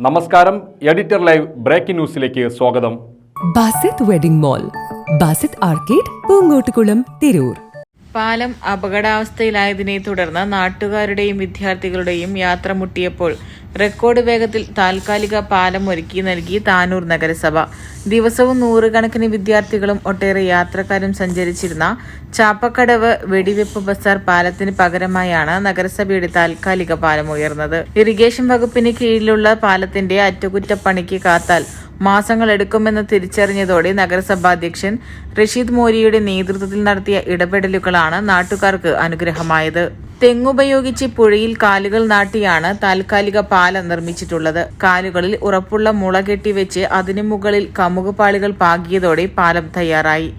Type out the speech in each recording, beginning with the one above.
നമസ്കാരം editor live breaking ന്യൂസിലേക്ക് സ്വാഗതം. Basith wedding mall Basith arcade Poonkottukulam Tirur. പാലം അപകടാവസ്ഥയിലായതിനെ തുടർന്ന് നാട്ടുകാരുടെയും വിദ്യാർത്ഥികളുടെയും യാത്ര മുട്ടിയപ്പോൾ റെക്കോർഡ് വേഗത്തിൽ താൽക്കാലിക പാലം ഒരുക്കി നൽകി താനൂർ നഗരസഭ. ദിവസവും നൂറുകണക്കിന് വിദ്യാർത്ഥികളും ഒട്ടേറെ യാത്രക്കാരും സഞ്ചരിച്ചിരുന്ന ചാപ്പക്കടവ് വെടിവെപ്പ് ബസാർ പാലത്തിന് പകരമായാണ് നഗരസഭയുടെ താൽക്കാലിക പാലം ഉയർന്നത്. ഇറിഗേഷൻ വകുപ്പിന് കീഴിലുള്ള പാലത്തിന്റെ അറ്റകുറ്റപ്പണിക്ക് കാത്താൽ മാസങ്ങൾ എടുക്കുമെന്ന് തിരിച്ചറിഞ്ഞതോടെ നഗരസഭാ അധ്യക്ഷൻ റഷീദ് മോരിയുടെ നേതൃത്വത്തിൽ നടത്തിയ ഇടപെടലുകളാണ് നാട്ടുകാർക്ക് അനുഗ്രഹമായത്. തെങ്ങുപയോഗിച്ച് പുഴയിൽ കാലുകൾ നാട്ടിയാണ് താൽക്കാലിക പാല നിർമ്മിച്ചിട്ടുള്ളത്. കാലുകളിൽ ഉറപ്പുള്ള മുള കെട്ടിവെച്ച് അതിനു മുകളിൽ കമുകുപാളികൾ പാകിയതോടെ പാലം തയ്യാറായി.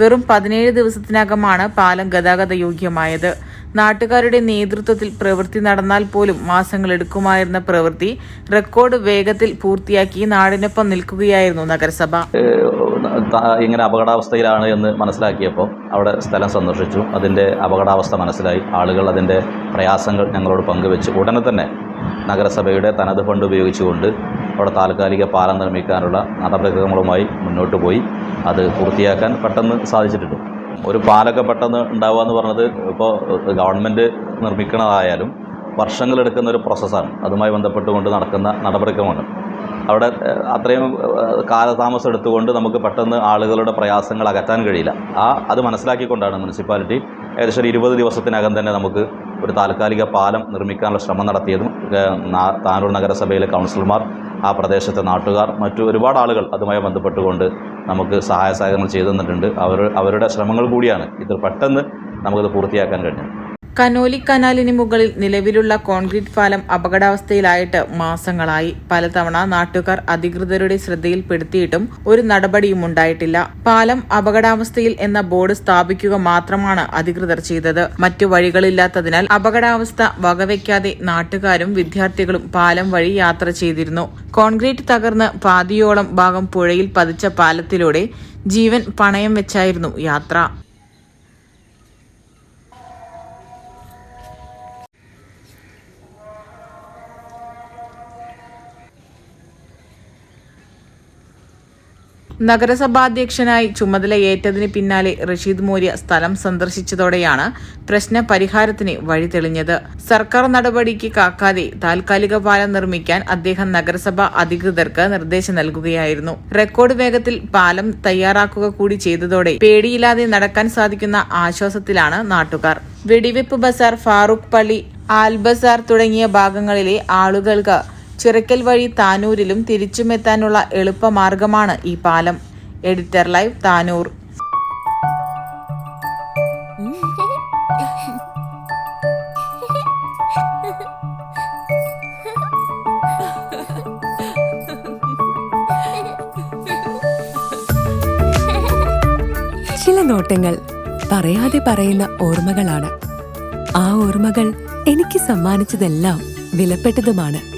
വെറും പതിനേഴ് ദിവസത്തിനകമാണ് പാലം ഗതാഗത യോഗ്യമായത്. നാട്ടുകാരുടെ നേതൃത്വത്തിൽ പ്രവൃത്തി നടന്നാൽ പോലും മാസങ്ങൾ എടുക്കുമായിരുന്ന പ്രവൃത്തി റെക്കോർഡ് വേഗത്തിൽ പൂർത്തിയാക്കി നാടിനൊപ്പം നിൽക്കുകയായിരുന്നു നഗരസഭ. ഇങ്ങനെ അപകടാവസ്ഥയിലാണ് എന്ന് മനസ്സിലാക്കിയപ്പോൾ അവിടെ സ്ഥലം സന്ദർശിച്ചു. അതിന്റെ അപകടാവസ്ഥ മനസ്സിലായി. ആളുകൾ അതിന്റെ പ്രയാസങ്ങൾ ഞങ്ങളോട് പങ്കുവെച്ച്. ഉടനെ തന്നെ നഗരസഭയുടെ തനത് ഫണ്ട് ഉപയോഗിച്ചുകൊണ്ട് അവിടെ താൽക്കാലിക പാലം നിർമ്മിക്കാനുള്ള നടപടിക്രമങ്ങളുമായി മുന്നോട്ട് പോയി. അത് പൂർത്തിയാക്കാൻ പെട്ടെന്ന് സാധിച്ചിട്ടുണ്ട്. ഒരു പാലൊക്കെ പെട്ടെന്ന് ഉണ്ടാവുക എന്ന് പറഞ്ഞത് ഇപ്പോൾ ഗവൺമെന്റ് നിർമ്മിക്കണതായാലും വർഷങ്ങളെടുക്കുന്ന ഒരു പ്രോസസ്സാണ് അതുമായി ബന്ധപ്പെട്ടുകൊണ്ട് നടക്കുന്ന നടപടിക്രമമാണ്. അവിടെ അത്രയും കാലതാമസം എടുത്തുകൊണ്ട് നമുക്ക് പെട്ടെന്ന് ആളുകളുടെ പ്രയാസങ്ങൾ അകറ്റാൻ കഴിയില്ല. ആ അത് മനസ്സിലാക്കിക്കൊണ്ടാണ് മുനിസിപ്പാലിറ്റി ഏകദേശം ഒരു ഇരുപത് ദിവസത്തിനകം തന്നെ നമുക്ക് ഒരു താൽക്കാലിക പാലം നിർമ്മിക്കാനുള്ള ശ്രമം നടത്തിയതും താനൂർ നഗരസഭയിലെ കൗൺസിലർമാർ ആ പ്രദേശത്തെ നാട്ടുകാർ മറ്റു ഒരുപാട് ആളുകൾ അതുമായി ബന്ധപ്പെട്ടുകൊണ്ട് നമുക്ക് സഹായ സഹകരണങ്ങൾ ചെയ്തു തന്നിട്ടുണ്ട്. അവർ അവരുടെ ശ്രമങ്ങൾ കൂടിയാണ്. ഇത് പെട്ടെന്ന് നമുക്കത് പൂർത്തിയാക്കാൻ കഴിഞ്ഞത്. കനോലി കനാലിന് മുകളിൽ നിലവിലുള്ള കോൺക്രീറ്റ് പാലം അപകടാവസ്ഥയിലായിട്ട് മാസങ്ങളായി. പലതവണ നാട്ടുകാർ അധികൃതരുടെ ശ്രദ്ധയിൽപ്പെടുത്തിയിട്ടും ഒരു നടപടിയും ഉണ്ടായിട്ടില്ല. പാലം അപകടാവസ്ഥയിൽ എന്ന ബോർഡ് സ്ഥാപിക്കുക മാത്രമാണ് അധികൃതർ ചെയ്തത്. മറ്റു വഴികളില്ലാത്തതിനാൽ അപകടാവസ്ഥ വകവയ്ക്കാതെ നാട്ടുകാരും വിദ്യാർത്ഥികളും പാലം വഴി യാത്ര ചെയ്തിരുന്നു. കോൺക്രീറ്റ് തകർന്ന് പാതിയോളം ഭാഗം പുഴയിൽ പതിച്ച പാലത്തിലൂടെ ജീവൻ പണയം വെച്ചായിരുന്നു യാത്ര. നഗരസഭാധ്യക്ഷനായി ചുമതലയേറ്റതിന് പിന്നാലെ റഷീദ് മോര്യ സ്ഥലം സന്ദർശിച്ചതോടെയാണ് പ്രശ്ന പരിഹാരത്തിന് വഴി തെളിഞ്ഞത്. സർക്കാർ നടപടിക്ക് കാക്കാതെ താൽക്കാലിക പാലം നിർമ്മിക്കാൻ അദ്ദേഹം നഗരസഭ അധികൃതർക്ക് നിർദ്ദേശം നൽകുകയായിരുന്നു. റെക്കോർഡ് വേഗത്തിൽ പാലം തയ്യാറാക്കുക കൂടി ചെയ്തതോടെ പേടിയില്ലാതെ നടക്കാൻ സാധിക്കുന്ന ആശ്വാസത്തിലാണ് നാട്ടുകാർ. വെടിവെപ്പ് ബസാർ ഫാറൂഖ് പള്ളി ആൽബസാർ തുടങ്ങിയ ഭാഗങ്ങളിലെ ആളുകൾക്ക് ചിറക്കൽ വഴി താനൂരിലും തിരിച്ചുമെത്താനുള്ള എളുപ്പമാർഗമാണ് ഈ പാലം. Editor live Tanur. ചില നോട്ടങ്ങൾ പറയാതെ പറയുന്ന ഓർമ്മകളാണ്. ആ ഓർമ്മകൾ എനിക്ക് സമ്മാനിച്ചതെല്ലാം വിലപ്പെട്ടതുമാണ്.